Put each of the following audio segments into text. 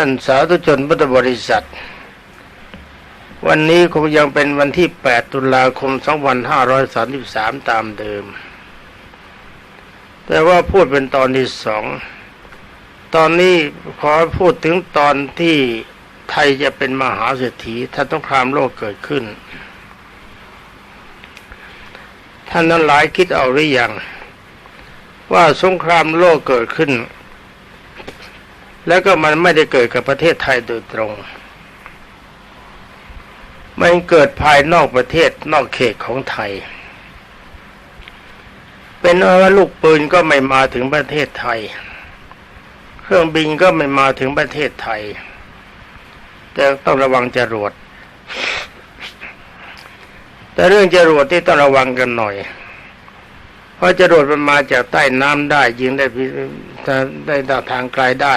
ท่านสาธุชนพุทธบริษัท วันนี้คงยังเป็นวันที่ 8 ตุลาคม 2533 ตามเดิม แต่ว่าพูดเป็นตอนที่สอง ตอนนี้ขอพูดถึงตอนที่ไทยจะเป็นมหาเศรษฐีถ้าต้องครามโลกเกิดขึ้น ท่านนั้นหลายคิดเอาหรือยังว่าสงครามโลกเกิดขึ้น แล้วก็มันไม่ได้เกิดกับประเทศไทยโดยตรง มันเกิดภายนอกประเทศนอกเขตของไทย เป็นว่าลูกปืนก็ไม่มาถึงประเทศไทย เครื่องบินก็ไม่มาถึงประเทศไทย แต่ต้องระวังจรวด แต่เรื่องจรวดที่ต้องระวังกันหน่อยเพราะจรวดมันมาจากใต้น้ำได้ยิงได้ได้ได้ทางไกลได้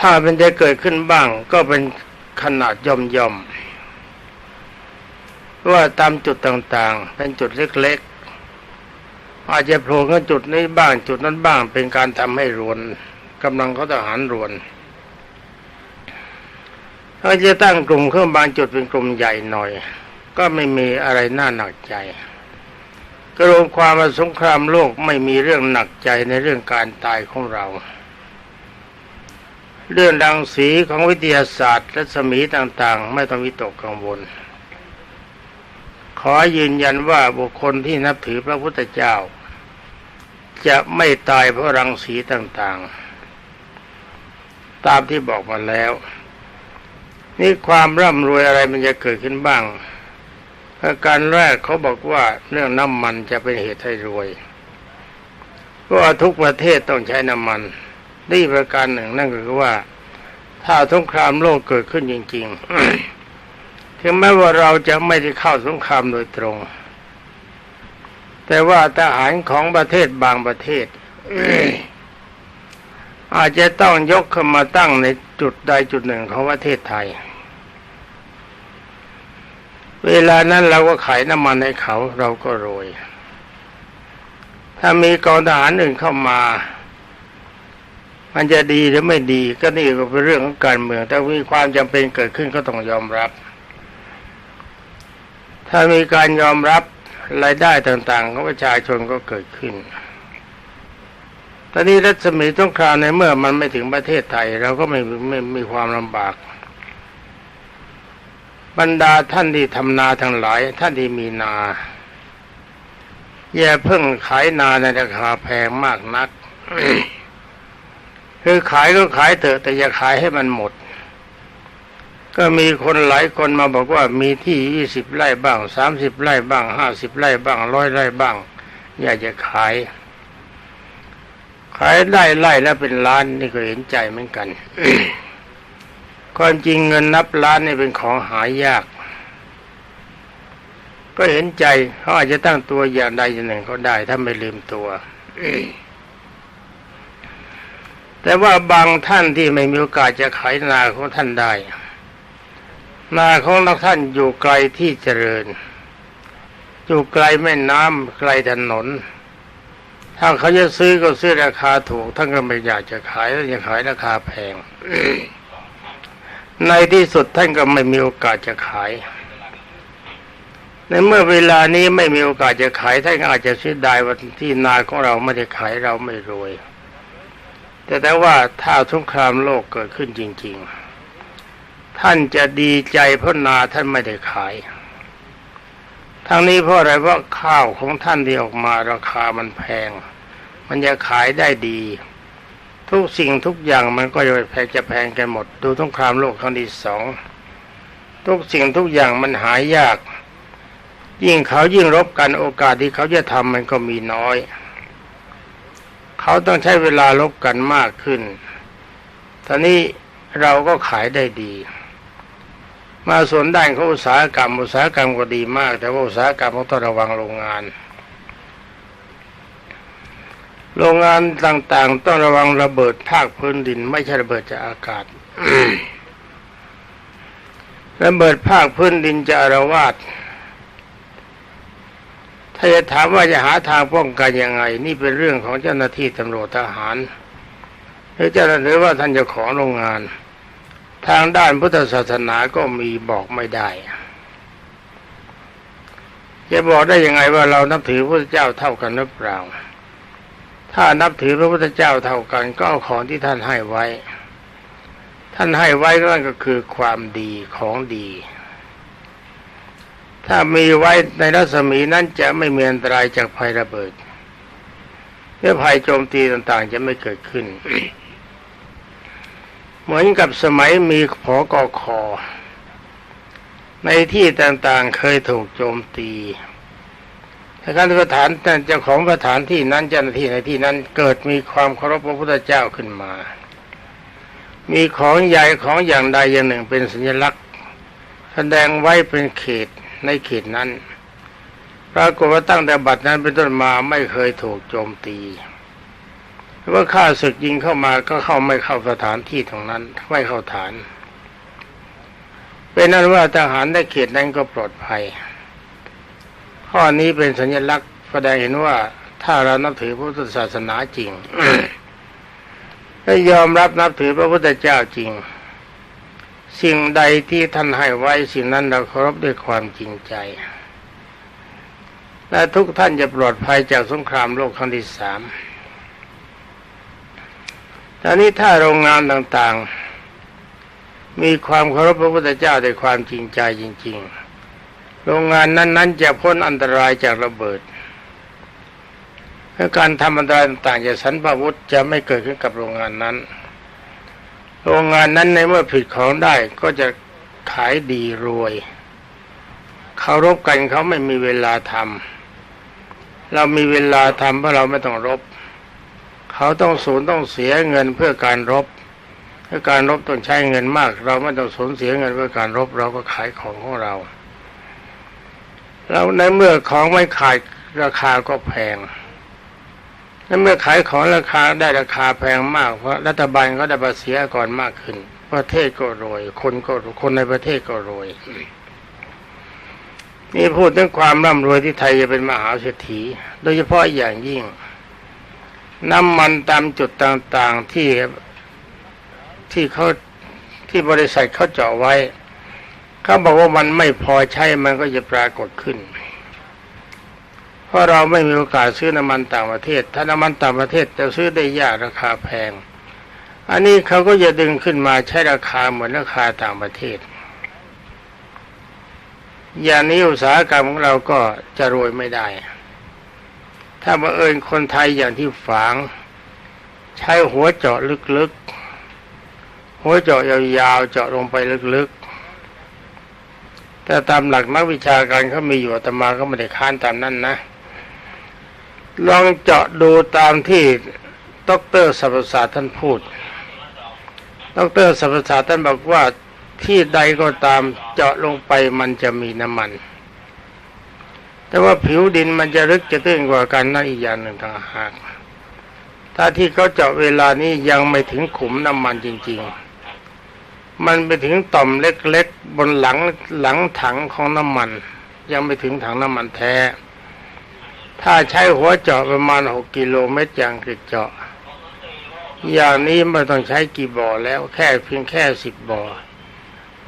ถ้ามันจะเกิดขึ้นบ้าง ก็เป็นขนาดย่อมย่อมว่าตามจุดต่างๆ เป็นจุดเล็กๆ อาจจะโผล่ขึ้นจุดนี้บ้าง จุดนั้นบ้าง เป็นการทำให้รวนกำลังเขาทหารรวนถ้าจะตั้งกลุ่มขึ้นบางจุดเป็นกลุ่มใหญ่หน่อย ก็ไม่มีอะไรน่าหนักใจกรวมความว่าสงครามโลกไม่มีเรื่องหนักใจในเรื่องการตายของเรา เรื่องดังสีของวิทยาศาสตร์และสมีต่างๆ ไม่ต้องวิตกกังวล ขอยืนยันว่าบุคคลที่นับถือพระพุทธเจ้า จะไม่ตายเพราะรังสีต่างๆ ตามที่บอกมาแล้ว นี่ความร่ำรวยอะไรมันจะเกิดขึ้นบ้างประการแรกเขาบอกว่าเรื่องน้ำมันจะเป็นเหตุให้รวย เพราะทุกประเทศต้องใช้น้ำมัน นี่ประการหนึ่งนั่นก็คือว่า ถ้าสงครามโลกเกิดขึ้นจริง ๆ ถึงแม้ว่าเราจะไม่ได้เข้าสงครามโดยตรง แต่ว่าทหารของประเทศบางประเทศอาจจะต้องยกขึ้นมาตั้งในจุดใดจุดหนึ่งของประเทศไทย เวลานั้นเราก็ขายน้ำมันให้เขาเราก็รวย ถ้ามีกองทหารอื่นเข้ามา มันจะดีหรือไม่ดีก็นี่ก็เป็นเรื่องของการเมือง แต่มีความจำเป็นเกิดขึ้นก็ต้องยอมรับ ถ้ามีการยอมรับรายได้ต่างๆของประชาชนก็เกิดขึ้น ตอนนี้รัศมีสงครามในเมื่อมันไม่ถึงประเทศไทยเราก็ไม่ไม่มีความลำบาก บรรดาท่านที่ทำนาทั้งหลาย ท่านที่มีนาอย่าเพิ่งขายนาในราคาแพงมากนัก คือขายก็ขายเถอะ แต่อย่าขายให้มันหมด ก็มีคนหลายคนมาบอกว่ามีที่ยี่สิบไร่บ้างสามสิบไร่บ้างห้าสิบไร่บ้างร้อยไร่บ้าง อยากจะขาย ขายได้ไร่แล้วเป็นล้านนี่ก็เห็นใจเหมือนกันความจริงเงินนับล้านนี่เป็นของหายาก ก็เห็นใจเขาอาจจะตั้งตัวอย่างใดอย่างหนึ่งเขาได้ถ้าไม่ลืมตัว แต่ว่าบางท่านที่ไม่มีโอกาสจะขายนาของท่านได้ นาของท่านอยู่ไกลที่เจริญ อยู่ไกลแม่น้ำไกลถนน ถ้าเขาจะซื้อก็ซื้อราคาถูกท่านก็ไม่อยากจะขายแล้วยังขายราคาแพง ในที่สุดท่านก็ไม่มีโอกาสจะขายในเมื่อเวลานี้ไม่มีโอกาสจะขายท่านอาจจะเสียดายวันที่นาของเราไม่ได้ขายเราไม่รวย แต่แต่ว่าถ้าสงครามโลกเกิดขึ้นจริง ๆ ท่านจะดีใจเพราะนาท่านไม่ได้ขาย ทั้งนี้เพราะอะไรเพราะข้าวของท่านที่ออกมาราคามันแพง มันจะขายได้ดี ทุกสิ่งทุกอย่างมันก็จะแพงจะแพงกันหมด ดูสงครามโลกครั้งที่สองทุกสิ่งทุกอย่างมันหายยาก ยิ่งเขายิ่งรบกันโอกาสที่เขาจะทำมันก็มีน้อย เขาต้องใช้เวลาลบกันมากขึ้นตอนนี้เราก็ขายได้ดี มาส่วนด้านของอุตสาหกรรม อุตสาหกรรมก็ดีมาก แต่ว่าอุตสาหกรรมต้องระวังโรงงาน โรงงานต่างๆ ต้องระวังระเบิดภาคพื้นดิน ไม่ใช่ระเบิดจากอากาศระเบิดภาคพื้นดินจะอารวาส ถ้าจะถามว่าจะหาทางป้องกันยังไง นี่เป็นเรื่องของเจ้าหน้าที่ตำรวจทหารหรือเจะหรือว่าท่านจ้าขอโรงงาน ทางด้านพุทธศาสนาก็มีบอกไม่ได้จะบอกได้ยังไงว่าเรานับถือพระเจ้าเท่ากันหรือเปล่า ถ้านับถือพระพุทธเจ้าเท่ากัน ก็เอาของที่ท่านให้ไว้ ท่านให้ไว้นั่นก็คือความดีของดี ถ้ามีไว้ในรัศมีนั้นจะไม่มีอันตรายจากภัยระเบิดหรือภัยโจมตีต่างๆ จะไม่เกิดขึ้น เหมือนกับสมัยมีผอกอคอในที่ต่างๆเคยถูกโจมตีถ้าการสถานเจ้าของสถานที่นั้นเจ้าหน้าที่ในที่นั้นเกิดมีความเคารพพระพุทธเจ้าขึ้นมา มีของใหญ่ของอย่างใดอย่างหนึ่งเป็นสัญลักษณ์ แสดงไว้เป็นเขต ในเขตนั้นปรากฏว่าตั้งแต่บัดนั้นเป็นต้นมาไม่เคยถูกโจมตีเมื่อข้าศึกยิงเข้ามาก็เข้าไม่เข้าสถานที่ตรงนั้นไม่เข้าฐาน เป็นนั้นว่าทหารในเขตนั้นก็ปลอดภัย ข้อนี้เป็นสัญลักษณ์แสดงเห็นว่าถ้าเรานับถือพระพุทธศาสนาจริงและยอมรับนับถือพระพุทธเจ้าจริง สิ่งใดที่ท่านให้ไว้สิ่งนั้นเราเคารพด้วยความจริงใจ และทุกท่านจะปลอดภัยจากสงครามโลกครั้งที่สามตอนนี้ถ้าโรงงานต่างๆ มีความเคารพพระพุทธเจ้าด้วยความจริงใจจริง ๆ โรงงานนั้นๆจะพ้นอันตรายจากระเบิดและการทำอันตรายต่างๆจากสันพวุธจะไม่เกิดขึ้นกับโรงงานนั้น โรงงานนั้นในเมื่อผิดของได้ก็จะขายดีรวยเคารพกันเขาไม่มีเวลาทำเรามีเวลาทำเพราะเราไม่ต้องรบ เขาต้องสูญต้องเสียเงินเพื่อการรบเพื่อการรบต้องใช้เงินมาก เราไม่ต้องสูญเสียเงินเพื่อการรบเราก็ขายของของเราแล้วในเมื่อของไม่ขายราคาก็แพง ในเมื่อขายของราคาได้ราคาแพงมาก เพราะรัฐบาลก็ได้ภาษีก่อนมากขึ้น ประเทศก็รวย คนก็คนในประเทศก็รวย นี่พูดถึงความร่ำรวยที่ไทยจะเป็นมหาเศรษฐี โดยเฉพาะอย่างยิ่ง น้ำมันตามจุดต่างๆที่ที่เขาที่บริษัทเขาเจาะไว้เขาบอกว่ามันไม่พอใช้มันก็จะปรากฏขึ้น ราะเราไม่มีโอกาสซื้อน้ำมันต่างประเทศ ถ้าน้ำมันต่างประเทศจะซื้อได้ยากราคาแพง อันนี้เขาก็จะดึงขึ้นมาใช้ราคาเหมือนราคาต่างประเทศ อย่างนี้อุตสาหกรรมของเราก็จะรวยไม่ได้ ถ้าบังเอิญคนไทยอย่างที่ฝาง ใช้หัวเจาะลึกๆ หัวเจาะยาวๆ เจาะลงไปลึกๆแต่ตามหลักนักวิชาการเขามีอยู่แต่มาก็ไม่ได้ค้านตามนั้นนะ ลองเจาะดูตามที่ดรสัพศาสท่านพูดดรสัพศาสท่านบอกว่าที่ใดก็ตามเจาะลงไปมันจะมีน้ำมัน แต่ว่าผิวดินมันจะลึกจะตื้นกว่ากันนั่นอีกอย่างหนึ่งต่างหากถ้าที่เขาเจาะเวลานี้ยังไม่ถึงขุมน้ำมันจริง ๆ มันไปถึงต่อมเล็กๆบนหลังหลังถังของน้ำมัน ยังไม่ถึงถังน้ำมันแท้ ถ้าใช้หัวเจาะประมาณหกกิโลเมตรอย่างกริดเจาะ อย่างนี้ไม่ต้องใช้กี่บ่อแล้วแค่เพียงแค่สิบบ่อ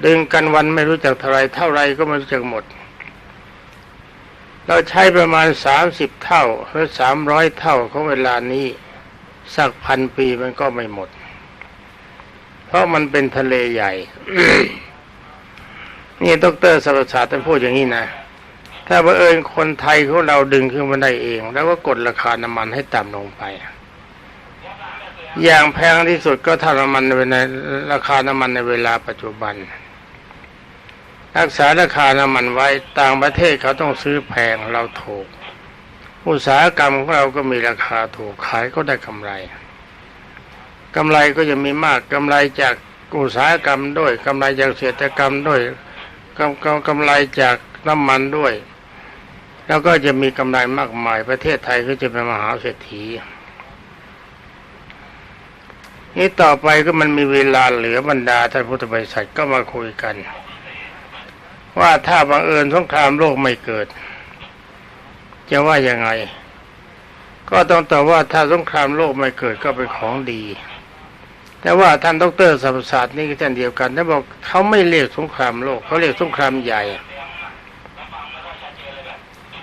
ดึงกันวันไม่รู้จักเท่าไรเท่าไรก็ไม่รู้จักหมด เราใช้ประมาณสามสิบเท่าหรือสามร้อยเท่าของเวลานี้สักพันปีมันก็ไม่หมด เพราะมันเป็นทะเลใหญ่ นี่ดรสรศาสตร์ท่านพูดอย่างนี้นะ ถ้าบังเอิญคนไทยของเราดึงขึ้นมาได้เอง แล้วก็กดราคาน้ำมันให้ต่ำลงไป อย่างแพงที่สุดก็ท่าน้ำมันในราคาน้ำมันในเวลาปัจจุบัน รักษาราคาน้ำมันไว้ต่างประเทศเขาต้องซื้อแพงเราถูก อุตสาหกรรมของเราก็มีราคาถูกขายก็ได้กำไรกำไรก็จะมีมากกำไรจากอุตสาหกรรมด้วยกำไรจากเศรษฐกรรมด้วยกำกำกำไรจากน้ำมันด้วย แล้วก็จะมีกำไรมากมายประเทศไทยก็จะเป็นมหาเศรษฐีนี่ต่อไปก็มันมีเวลาเหลือบรรดาท่านพุทธบริษัทก็มาคุยกัน ว่าถ้าบังเอิญสงครามโลกไม่เกิด จะว่ายังไง ก็ต้องตอบว่าถ้าสงครามโลกไม่เกิดก็เป็นของดี แต่ว่าท่านดรสัมศาสตร์นี่ก็เช่นเดียวกันท่านบอกเขาไม่เรียกสงครามโลกเขาเรียกสงครามใหญ่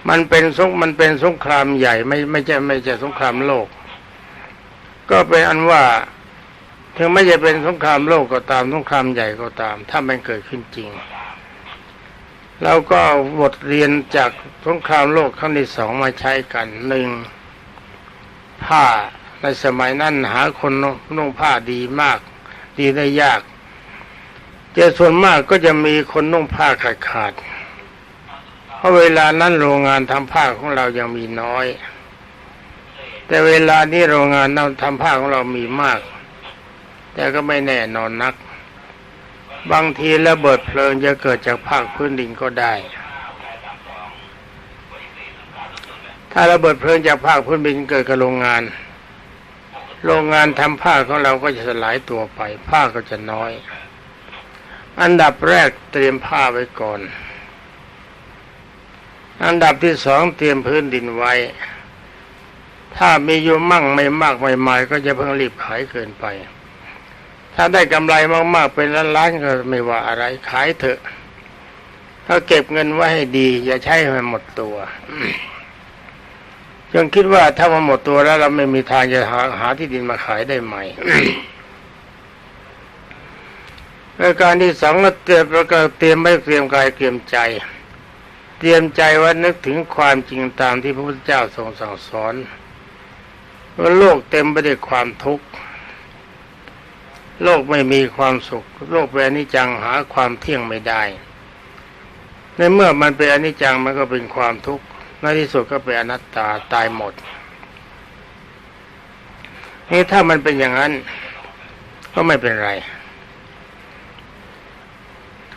มันเป็นสงมันเป็นสงครามใหญ่ไม่ไม่ใช่ไม่ใช่สงครามโลก ก็เป็นอันว่าถึงไม่จะเป็นสงครามโลกก็ตามสงครามใหญ่ก็ตาม ถ้ามันเกิดขึ้นจริงแล้วก็บทเรียนจากสงครามโลกครั้งที่สองมาใช้กันหนึ่งผ้าในสมัยนั้นหาคนนุ่งผ้าดีมาก ดีได้ยากแต่ส่วนมากก็จะมีคนนุ่งผ้าขาดขาด ราะเวลานั้นโรงงานทำผ้าของเรายังมีน้อย แต่เวลานี้โรงงานทำผ้าของเรามีมาก แต่ก็ไม่แน่นอนนัก บางทีระเบิดเพลิงจะเกิดจากภาคพื้นดินก็ได้ ถ้าระเบิดเพลิงจากภาคพื้นดินเกิดกับโรงงาน โรงงานทำผ้าของเราก็จะสลายตัวไปผ้าก็จะน้อย อันดับแรกเตรียมผ้าไว้ก่อน อันดับที่สองเตรียมพื้นดินไว้ ถ้ามีอยู่มั่งไม่มากไม่หมายก็จะเพิ่งรีบขายเกินไป ถ้าได้กำไรมากๆเป็นล้านๆก็ไม่ว่าอะไรขายเถอะถ้าเก็บเงินไว้ให้ดี อย่าใช้ให้มันหมดตัวจงคิดว่าถ้ามันหมดตัวแล้ว เราไม่มีทางจะหาหาที่ดินมาขายได้ใหม่ประการที่สองก็เตรียมประกาเตรียมไม่เตรียมกายเตรียมใจ เตรียมใจว่านึกถึงความจริงตามที่พระพุทธเจ้าทรงสั่งสอนว่าโลกเต็มไปด้วยความทุกข์โลกไม่มีความสุข โลกเป็นอนิจจังหาความเที่ยงไม่ได้ ในเมื่อมันเป็นอนิจจังมันก็เป็นความทุกข์ในที่สุดก็เป็นอนัตตาตายหมด นี่ถ้ามันเป็นอย่างนั้นก็ไม่เป็นไร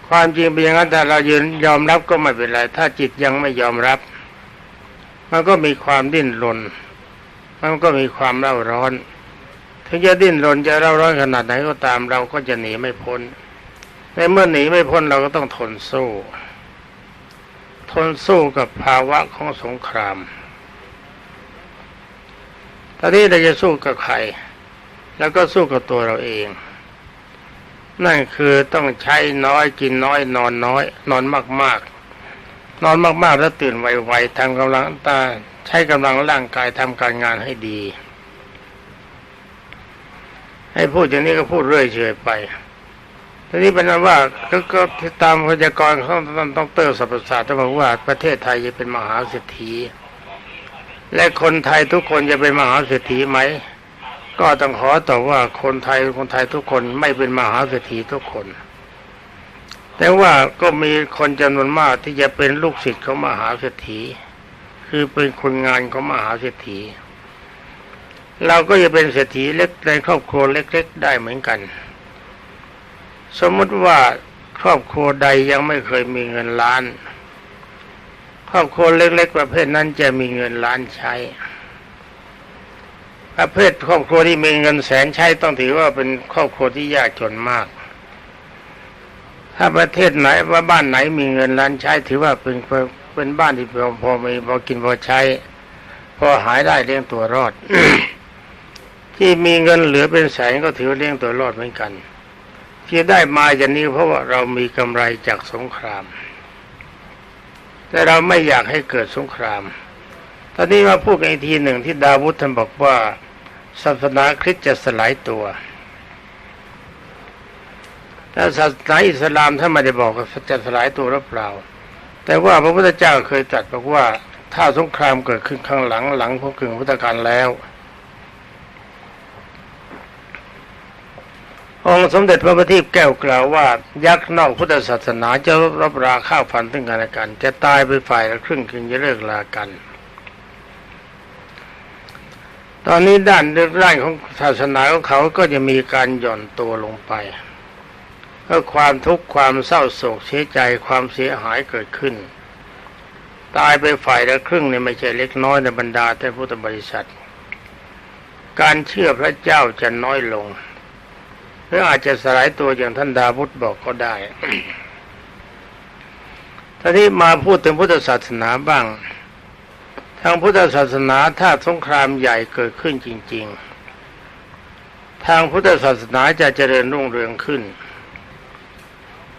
ความจริงเป็นอย่างนั้นแต่เรายืนยอมรับก็ไม่เป็นไร ถ้าจิตยังไม่ยอมรับ มันก็มีความดิ้นรน มันก็มีความเร่าร้อน ถึงจะดิ้นรนจะเร่าร้อนขนาดไหนก็ตามเราก็จะหนีไม่พ้นในเมื่อหนีไม่พ้นเราก็ต้องทนสู้ ทนสู้กับภาวะของสงคราม ตอนนี้เราจะสู้กับใคร แล้วก็สู้กับตัวเราเอง นั่นคือต้องใช้น้อยกินน้อยนอนน้อย นอนมากๆ นอนมากๆแล้วตื่นไวๆทำกำลังตาใช้กำลังร่างกายทำการงานให้ดี ให้พูดอย่างนี้ก็พูดเรื่อยเฉยไปทีนี้เป็นว่าก็ก็ตามพยากรณ์ของท่านดรสัพพศาสตร์ท่านบอกว่าประเทศไทยจะเป็นมหาเศรษฐีและคนไทยทุกคนจะเป็นมหาเศรษฐีไหม ก็ต้องขอตอบว่าคนไทยคนไทยทุกคนไม่เป็นมหาเศรษฐีทุกคน แต่ว่าก็มีคนจำนวนมากที่จะเป็นลูกศิษย์ของมหาเศรษฐี คือเป็นคนงานของมหาเศรษฐี เราก็จะเป็นเศรษฐีเล็กในครอบครัวเล็ก ๆ ได้เหมือนกัน สมมติว่าครอบครัวใดยังไม่เคยมีเงินล้าน ครอบครัวเล็ก ๆ ประเภทนั้นจะมีเงินล้านใช้ ประเภทครอบครัวที่มีเงินแสนใช้ต้องถือว่าเป็นครอบครัวที่ยากจนมาก ถ้าประเทศไหนว่าบ้านไหนมีเงินล้านใช้ถือว่าเป็นเป็นบ้านที่พอพอมีพอกินพอใช้ พอหายได้เลี้ยงตัวรอด ที่มีเงินเหลือเป็นแสนก็ถือเลี้ยงตัวรอดเหมือนกันที่ได้มาอย่างนี้เพราะว่าเรามีกำไรจากสงคราม แต่เราไม่อยากให้เกิดสงคราม ตอนนี้มาพูดกันอีกทีหนึ่งที่ดาวุธท่านบอกว่า ศาสนาคริสต์จะสลายตัวแต่ศาสนาอิสลามท่านไม่ได้บอกว่าจะสลายตัวหรือเปล่า แต่ว่าพระพุทธเจ้าเคยตรัสบอกว่าถ้าสงครามเกิดขึ้นข้างหลังหลังพระกึ่งพุทธกาลแล้วองค์สมเด็จพระบัณฑิตแก้วกล่าวว่า ยักษ์นอกพุทธศาสนาจะรบราข้าวฟันถึงกันและกัน จะตายไปฝ่ายละครึ่งจึงจะเลิกลากัน ตอนนี้ด้านด้านของศาสนาของเขาก็จะมีการหย่อนตัวลงไปเพราะความทุกข์ความเศร้าโศกเสียใจความเสียหายเกิดขึ้น ตายไปฝ่ายละครึ่งเนี่ยไม่ใช่เล็กน้อยในบรรดาแต่พุทธบริษัท การเชื่อพระเจ้าจะน้อยลงหรืออาจจะสลายตัวอย่างท่านดาวุฒบอกก็ได้ทีนี้มาพูดถึงพุทธศาสนาบ้างางพุทธศาสนาถ้าสงครามใหญ่เกิดขึ้นจริง ๆ ทางพุทธศาสนาจะเจริญรุ่งเรืองขึ้น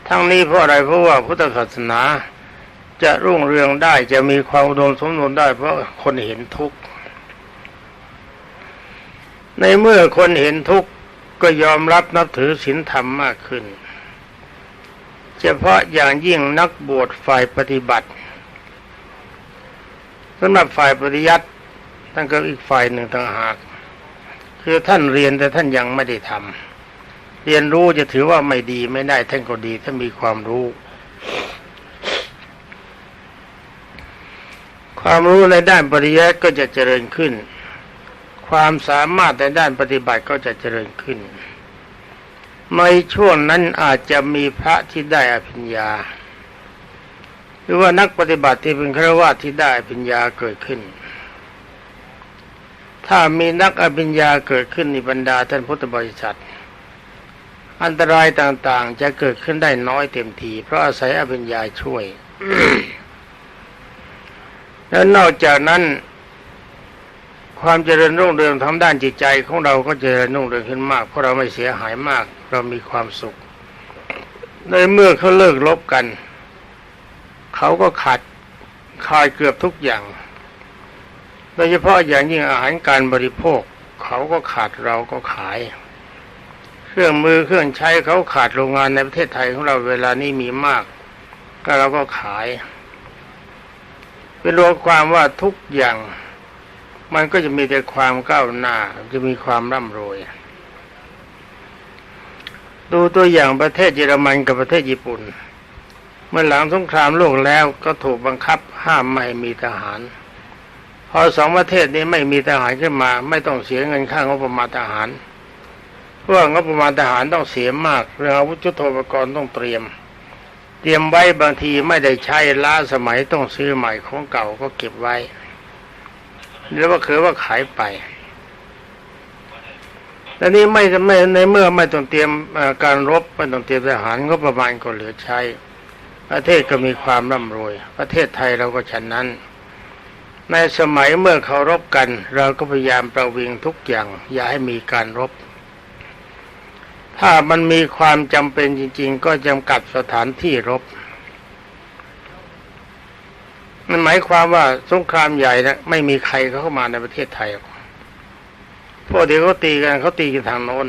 ทั้งนี้เพราะอะไรเพราะว่าพุทธศาสนาจะรุ่งเรืองได้จะมีความอุดมสมบูรณ์ได้ เพราะคนเห็นทุกข์ ในเมื่อคนเห็นทุกข์ก็ยอมรับนับถือศีลธรรมมากขึ้น เฉพาะอย่างยิ่งนักบวชฝ่ายปฏิบัติ สำหรับฝ่ายปฏิยัติท่านก็อีกฝ่ายหนึ่งต่างหาก คือท่านเรียนแต่ท่านยังไม่ได้ทำเรียนรู้จะถือว่าไม่ดีไม่ได้ท่านก็ดีถ้ามีความรู้ ความรู้ในด้านปริยัติก็จะเจริญขึ้น ความสามารถในด้านปฏิบัติก็จะเจริญขึ้นในช่วงนั้นอาจจะมีพระที่ได้อภิญญา รือว่านักปฏิบัติที่เป็นฆราวาสที่ได้อภิญญาเกิดขึ้น ถ้ามีนักอภิญญาเกิดขึ้นในบรรดาท่านพุทธบริษัท อันตรายต่างๆ จะเกิดขึ้นได้น้อยเต็มที เพราะอาศัยอภิญญาช่วย แล้วนอกจากนั้นความเจริญรุ่งเรืองทางด้านจิตใจของเราก็เจริญรุ่งเรืองขึ้นมากเพราะเราไม่เสียหายมาก เรามีความสุข ในเมื่อเขาเลิกลบกัน เขาก็ขาดขาดเกือบทุกอย่าง โดยเฉพาะอย่างยิ่งอาหารการบริโภค เขาก็ขาดเราก็ขาย เครื่องมือเครื่องใช้เขาขาดโรงงานในประเทศไทยของเราเวลานี้มีมาก ก็เราก็ขาย เป็นรวมความว่าทุกอย่าง มันก็จะมีแต่ความก้าวหน้าจะมีความร่ำรวยดูตัวอย่างประเทศเยอรมันกับประเทศญี่ปุ่น เมื่อหลังสงครามโลกแล้วก็ถูกบังคับห้ามไม่มีทหาร พอสองประเทศนี้ไม่มีทหารขึ้นมา ไม่ต้องเสียเงินค่างบประมาณทหารเพราะว่างบประมาณทหารต้องเสียมากเรื่องอาวุธยุทโธปกรณ์ต้องเตรียม เตรียมไว้บางทีไม่ได้ใช้ล้าสมัยต้องซื้อใหม่ของเก่าก็เก็บไว้แล้วว่าคือว่าขายไปแต่นี้ไม่ไม่ในเมื่อไม่ต้องเตรียมการรบไม่ต้องเตรียมทหารงบประมาณก็เหลือใช้ ประเทศก็มีความร่ำรวย ประเทศไทยเราก็ฉันนั้น ในสมัยเมื่อเขารบกัน เราก็พยายามประวิงทุกอย่าง อย่าให้มีการรบ ถ้ามันมีความจำเป็นจริง ๆ ก็จำกัดสถานที่รบมันหมายความว่าสงครามใหญ่นะไม่มีใครเข้ามาในประเทศไทยพวกเดี๋ยวเขาตีกันเขาตีกันทางโน้น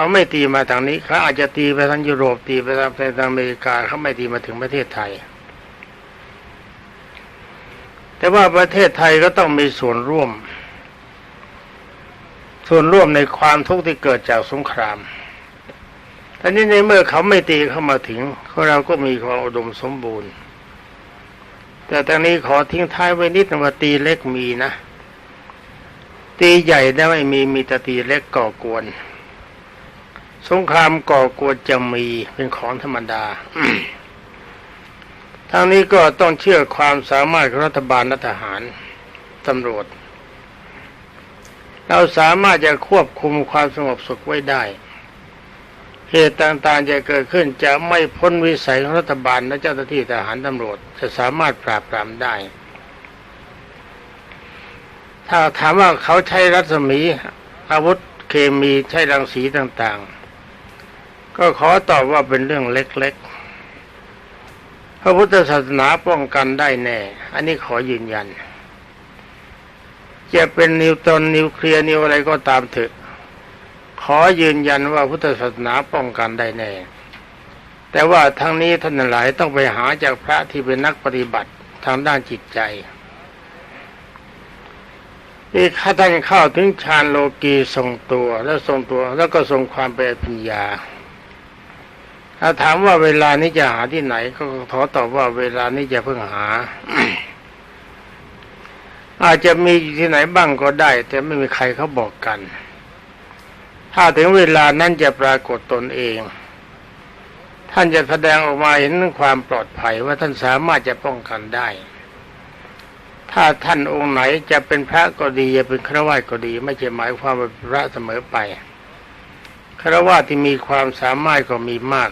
เขาไม่ตีมาทางนี้เขาอาจจะตีไปทางยุโรปตีไปทางทางอเมริกาเขาไม่ตีมาถึงประเทศไทย แต่ว่าประเทศไทยก็ต้องมีส่วนร่วม ส่วนร่วมในความทุกข์ที่เกิดจากสงครามแต่นี้ในเมื่อเขาไม่ตีเข้ามาถึงเราก็มีความอุดมสมบูรณ์ แต่ตอนนี้ขอทิ้งท้ายไว้นิดนึงว่าตีเล็กมีนะ ตีใหญ่ได้ไม่มีมีแต่ตีเล็กก่อกวน สงครามก่อกวนจะมีเป็นของธรรมดาทางนี้ก็ต้องเชื่อความสามารถของรัฐบาลรัฐหารตำรวจ เราสามารถจะควบคุมความสงบสุขไว้ได้ เหตุต่างๆจะเกิดขึ้นจะไม่พ้นวิสัยของรัฐบาลและเจ้าหน้าที่ทหารตำรวจ จะสามารถปราบปรามได้ ถ้าถามว่าเขาใช้รัศมีอาวุธเคมีใช้รังสีต่างๆ ก็ขอตอบว่าเป็นเรื่องเล็กๆ พระพุทธศาสนาป้องกันได้แน่ อันนี้ขอยืนยัน จะเป็นนิวตอนนิวเคลียร์นิวอะไรก็ตามเถอะ ขอยืนยันว่าพุทธศาสนาป้องกันได้แน่ แต่ว่าทั้งนี้ท่านหลายต้องไปหาจากพระที่เป็นนักปฏิบัติทางด้านจิตใจที่ข้าท่านเข้าถึงฌานโลกีทรงตัว แล้วทรงตัว แล้วก็ทรงความเป็นปัญญา ถ้าถามว่าเวลานี้จะหาที่ไหน ก็ขอตอบว่าเวลานี้จะเพิ่งหา อาจจะมีที่ไหนบ้างก็ได้ แต่ไม่มีใครเขาบอกกัน ถ้าถึงเวลานั้นจะปรากฏตนเอง ท่านจะแสดงออกมาเห็นความปลอดภัยว่าท่านสามารถจะป้องกันได้ ถ้าท่านองค์ไหนจะเป็นพระก็ดีจะเป็นฆราวาสก็ดี ไม่ใช่หมายความว่าพระเสมอไป ฆราวาที่มีความสามารถก็มีมาก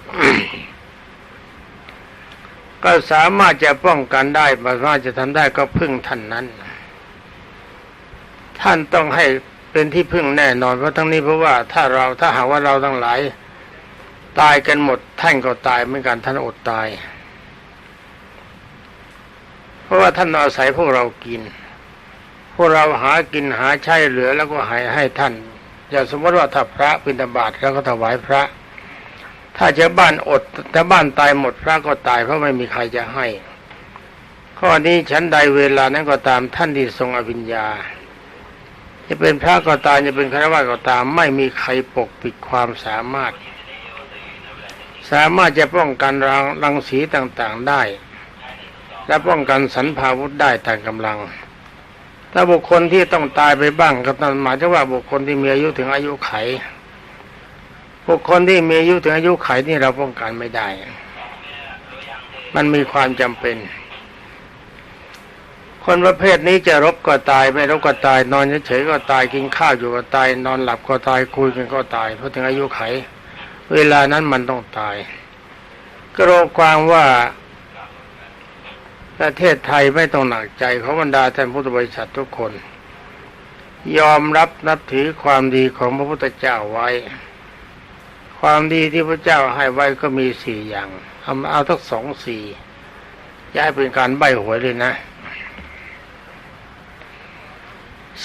ก็สามารถจะป้องกันได้สามารถจะทำได้ก็พึ่งท่านนั้น ท่านต้องให้เป็นที่พึ่งแน่นอนเพราะทั้งนี้เพราะว่าถ้าเราถ้าหากว่าเราทั้งหลาย ตายกันหมด ท่านก็ตายเหมือนกันท่านอดตาย เพราะว่าท่านอาศัยพวกเรากิน พวกเราหากินหาใช้เหลือแล้วก็ให้ให้ท่าน อย่าสมมติว่าถ้าพระบิณฑบาตแล้วก็ถวายพระ ถ้าชาวบ้านอดถ้าบ้านตายหมดพระก็ตายเพราะไม่มีใครจะให้ ข้อนี้ฉันใดเวลานั้นก็ตามท่านที่ทรงอภิญญา จะเป็นพระก็ตามจะเป็นฆราวาสก็ตาม ไม่มีใครปกปิดความสามารถ สามารถจะป้องกันรังรังสีต่างๆได้ และป้องกันสันพาวุธได้ตามกำลัง ถ้าบุคคลที่ต้องตายไปบ้างก็นั่นหมายถึงว่าบุคคลที่มีอายุถึงอายุไข บุคคลที่มีอายุถึงอายุไขนี่เราป้องกันไม่ได้ มันมีความจำเป็น คนประเภทนี้จะรบก็ตายไม่รบก็ตาย นอนเฉยๆก็ตายกินข้าวอยู่ก็ตาย นอนหลับก็ตายคุยกันก็ตายเพราะถึงอายุไข เวลานั้นมันต้องตาย ก็รบความว่า ประเทศไทยไม่ต้องหนักใจเของบรรดาท่านพุทธบริษัททุกคน ยอมรับนับถือความดีของพระพุทธเจ้าไว้ ความดีที่พระเจ้าให้ไว้ก็มีสี่อย่างเอาเอาทั้งสองสี่ย้ายเป็นการใบหวยเลยนะ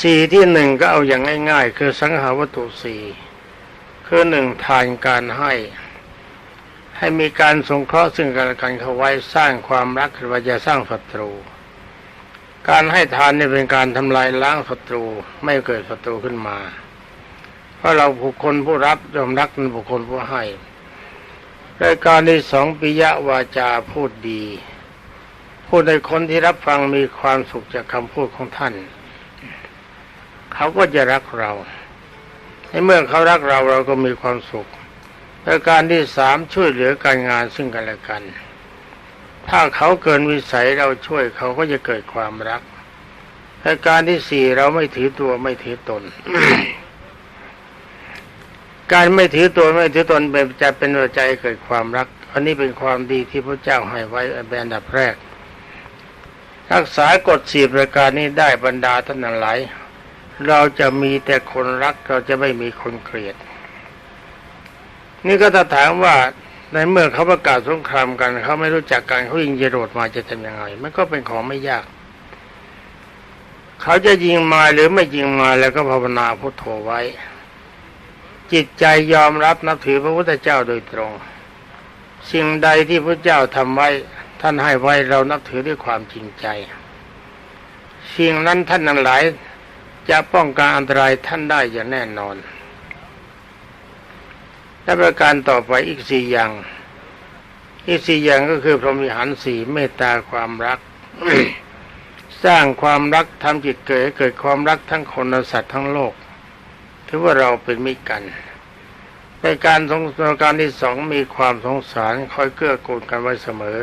สี่ที่หนึ่งก็เอาอย่างง่าย ๆ คือสังหาวัตถุสี่คือหนึ่งทานการให้ ให้มีการสงเคราะห์ซึ่งกันและกันเข้าไว้สร้างความรักหรือว่าจะสร้างศัตรู การให้ทานนี่เป็นการทำลายล้างศัตรูไม่เกิดศัตรูขึ้นมา เพราะเราบุคคลผู้รับยอมรักเป็นบุคคลผู้ให้รายการที่สองปิยวาจาพูดดี พูดในคนที่รับฟังมีความสุขจากคำพูดของท่าน เขาก็จะรักเราในเมื่อเขารักเราเราก็มีความสุข ประการที่สามช่วยเหลือการงานซึ่งกันและกัน ถ้าเขาเกินวิสัยเราช่วยเขาก็จะเกิดความรักประการที่สี่เราไม่ถือตัวไม่ถือตน การไม่ถือตัวไม่ถือตนเป็นจะเป็นหัวใจเกิดความรักอันนี้เป็นความดีที่พระเจ้าให้ไว้เป็นอันดับแรก รักษากฎสี่ประการนี้ได้บรรดาท่านหลาย เราจะมีแต่คนรักเราจะไม่มีคนเกลียด นี่ก็ถ้าถามว่าในเมื่อเขาประกาศสงครามกันเขาไม่รู้จักกันเขายิงจรวดมาจะทำยังไง มันก็เป็นของไม่ยาก เขาจะยิงมาหรือไม่ยิงมาแล้วก็ภาวนาพุทโธไว้ จิตใจยอมรับนับถือพระพุทธเจ้าโดยตรง สิ่งใดที่พระเจ้าทำไว้ ท่านให้ไว้เรานับถือด้วยความจริงใจสิ่งนั้นท่านทั้งหลาย จะป้องกันอันตรายท่านได้อย่างแน่นอน และประการต่อไปอีกสี่อย่าง อีกสี่อย่างก็คือพรหมิหารสี่เมตตาความรัก สร้างความรักทำจิตเกิดเกิดความรักทั้งคนและสัตว์ทั้งโลก ถือว่าเราเป็นมิตรกันในการสงประการที่สองมีความสงสารคอยเกื้อกูลกันไว้เสมอ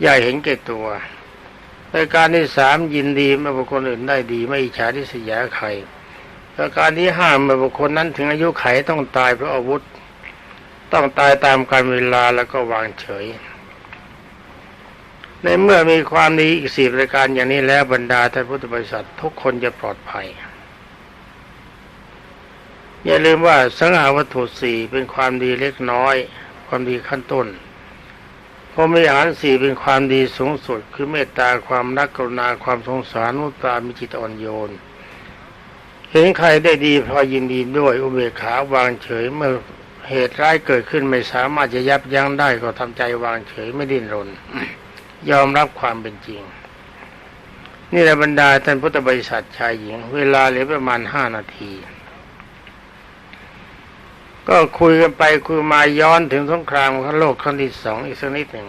อย่าเห็นแก่ตัวประการที่สามยินดีเมื่อบุคคลอื่นได้ดี ไม่อิจฉาทิษยาใคร ประการที่ห้าเมื่อบุคคลนั้นถึงอายุไขต้องตายเพราะอาวุธ ต้องตายตามการเวลาแล้วก็วางเฉย ในเมื่อมีความดีอีกสี่ประการอย่างนี้แล้วบรรดาท่านพุทธบริษัททุกคนจะปลอดภัย อย่าลืมว่าสังหาวัตถุสี่เป็นความดีเล็กน้อย ความดีขั้นต้นพรหมิหารสี่เป็นความดีสูงสุด คือเมตตาความรักกรุณาความสงสารมุตตามีจิตอ่อนโยน เห็นใครได้ดีพอยินดีด้วยอุเบกขาวางเฉยเมื่อเหตุร้ายเกิดขึ้นไม่สามารถจะยับยั้งได้ก็ทำใจวางเฉยไม่ดิ้นรน ยอมรับความเป็นจริง นี่แหละบรรดาท่านพุทธบริษัทชายหญิง เวลาเหลือประมาณห้านาที ก็คุยกันไปคุยมาย้อนถึงสงครามโลกครั้งที่สองอีกสักนิดหนึ่ง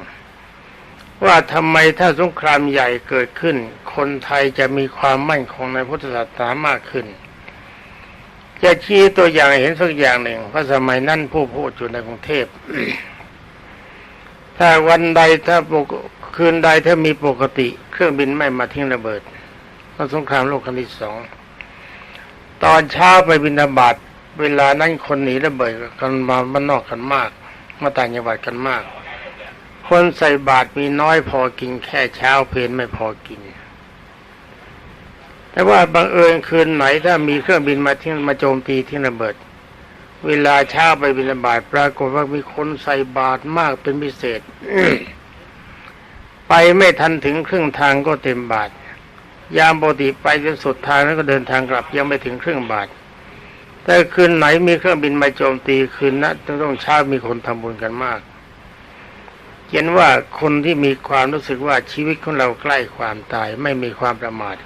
ว่าทำไมถ้าสงครามใหญ่เกิดขึ้น คนไทยจะมีความมั่นคงในพุทธศาสนามากขึ้น จะชี้ตัวอย่างเห็นสักอย่างหนึ่งเพราะสมัยนั้นผู้พูดอยู่ในกรุงเทพถ้าวันใดถ้าปกคืนใดถ้ามีปกติ เครื่องบินไม่มาทิ้งระเบิดก็สงครามโลกครั้งที่สองตอนเช้าไปบินบาตเวลานั้นคนหนีระเบิดกันมาบ้านนอกกันมากมาต่างจังหวัดกันมาก คนใส่บาตรมีน้อยพอกินแค่เช้าเพลนไม่พอกิน แต่ว่าบังเอิญคืนไหนถ้ามีเครื่องบินมาทิ้งมาโจมตีทิ้งระเบิด เวลาเช้าไปบินบาตปรากฏว่ามีคนใส่บาตรมากเป็นพิเศษไปไม่ทันถึงครึ่งทางก็เต็มบาท ยามปกติไปจนสุดทางแล้วก็เดินทางกลับยังไม่ถึงครึ่งบาท แต่คืนไหนมีเครื่องบินมาโจมตีคืนนั้นต้องเช้ามีคนทำบุญกันมากเห็นว่าคนที่มีความรู้สึกว่าชีวิตของเราใกล้ความตายไม่มีความประมาท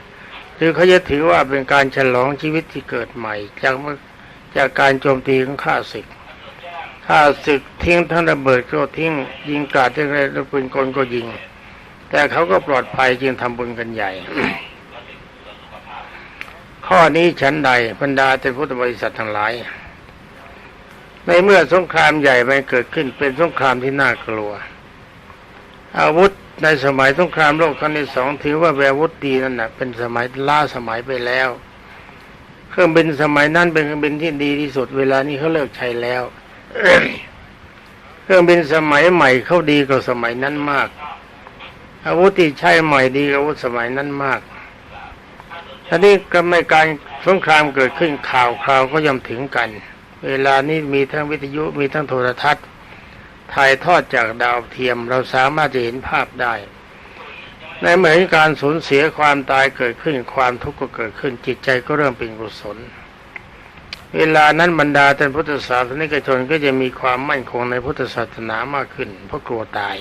คือเขาจะถือว่าเป็นการฉลองชีวิตที่เกิดใหม่ จากจากการโจมตีของข้าศึกข้าศึกทิ้งทั้งระเบิดก็ทิ้งยิงกราดทั้งระปืนกลก็ยิง แต่เขาก็ปลอดภัยจึงทำบุญกันใหญ่ ข้อนี้ฉันใดบรรดาแต่พุทธบริษัททั้งหลาย ในเมื่อสงครามใหญ่มันเกิดขึ้นเป็นสงครามที่น่ากลัว อาวุธ ในสมัยสงครามโลกครั้งที่สองถือว่าเป็นอาวุธดีนั่นนะเป็นสมัยล้าสมัยไปแล้ว เครื่องบินสมัยนั้นเป็นเครื่องบินที่ดีที่สุดเวลานี้เขาเลิกใช้แล้วเครื่องบินสมัยใหม่เขาดีกว่าสมัยนั้นมาก อาวุธที่ใช้ใหม่ดีกว่าอาวุธสมัยนั้นมากทีนี้ก็ไม่การสงครามเกิดขึ้นข่าวคราวก็ย่อมถึงกัน เวลานี้มีทั้งวิทยุมีทั้งโทรทัศน์ ถ่ายทอดจากดาวเทียมเราสามารถจะเห็นภาพได้ ในเหมือนการสูญเสียความตายเกิดขึ้นความทุกข์ก็เกิดขึ้นจิตใจก็เริ่มเป็นกุศล เวลานั้นบรรดาท่านพุทธศาสนิกชนก็จะมีความมั่นคงในพุทธศาสนามากขึ้น เพราะกลัวตาย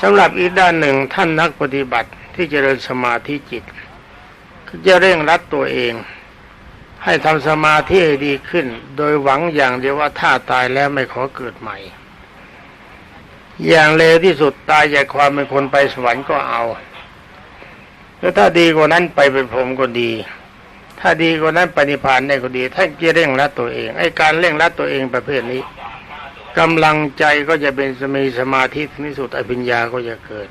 สำหรับอีกด้านหนึ่งท่านนักปฏิบัติที่จเจริญสมาธิจิต ก็จะเร่งรัดตัวเอง ให้ทำสมาธิให้ดีขึ้น โดยหวังอย่างเดียวว่าถ้าตายแล้วไม่ขอเกิดใหม่ อย่างเลวที่สุดตายจากความเป็นคนไปสวรรค์ก็เอาแล้วถ้าดีกว่านั้นไปเป็นพรหมก็ดี ถ้าดีกว่านั้นปฏิพานได้ก็ดีท่านจะเร่งรัดตัวเองไอ้การเร่งรัดตัวเองประเภทนี้กำลังใจก็จะเป็นมีสมาธิถึงที่สุดอภิญญาก็จะเกิด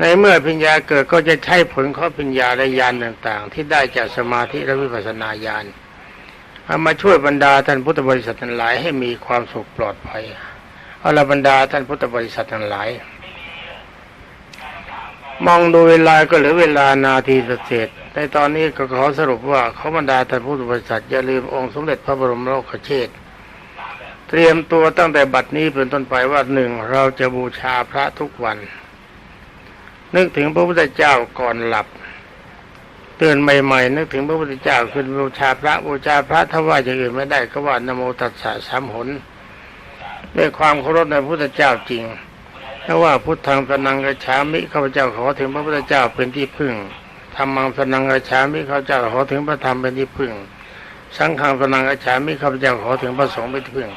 ในเมื่อปัญญาเกิดก็จะใช้ผลข้อปัญญาและญาณต่าง ๆ ที่ได้จากสมาธิและวิปัสสนาญาณเอามาช่วยบรรดาท่านพุทธบริษัททั้งหลายให้มีความสุขปลอดภัยเอาละบรรดาท่านพุทธบริษัททั้งหลาย มองดูเวลาก็เหลือเวลานาทีเศษในตอนนี้ก็ขอสรุปว่าเขาบรรดาท่านพุทธบริษัทอย่าลืมองค์สมเด็จพระบรมโลกเชษเตรียมตัวตั้งแต่บัดนี้เป็นต้นไปว่าหนึ่งเราจะบูชาพระทุกวัน นึกถึงพระพุทธเจ้าก่อนหลับตื่นใหม่ๆนึกถึงพระพุทธเจ้าขึ้นบูชาพระบูชาพระถ้าว่าอย่างอื่นไม่ได้ก็ว่านโมตัสสะสามหนด้วยความเคารพในพระพุทธเจ้าจริงถ้าว่าพุทธังสนังกระฉามิข้าพเจ้าขอถึงพระพุทธเจ้าเป็นที่พึ่งธรรมังสนังกระฉามิข้าพเจ้าขอถึงพระธรรมเป็นที่พึ่ง สังฆังสนังกระฉามิข้าพเจ้าขอถึงพระสงฆ์เป็นที่พึ่ง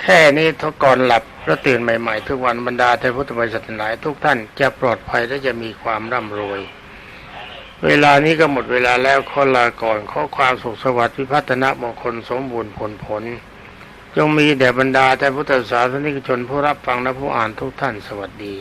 แค่นี้ทุกก่อนหลับแล้วตื่นใหม่ ๆ ทุกวันบรรดาเทพุทธบริษัทหลายทุกท่านจะปลอดภัยและจะมีความร่ำรวย เวลานี้ก็หมดเวลาแล้วขอลาก่อนขอความสุขสวัสดิ์พิพัฒนมงคลสมบูรณ์ผลผลจงมีแด่บรรดาท่พุทธศาสนิกชนผู้รับฟังและผู้อ่านทุกท่านสวัสดี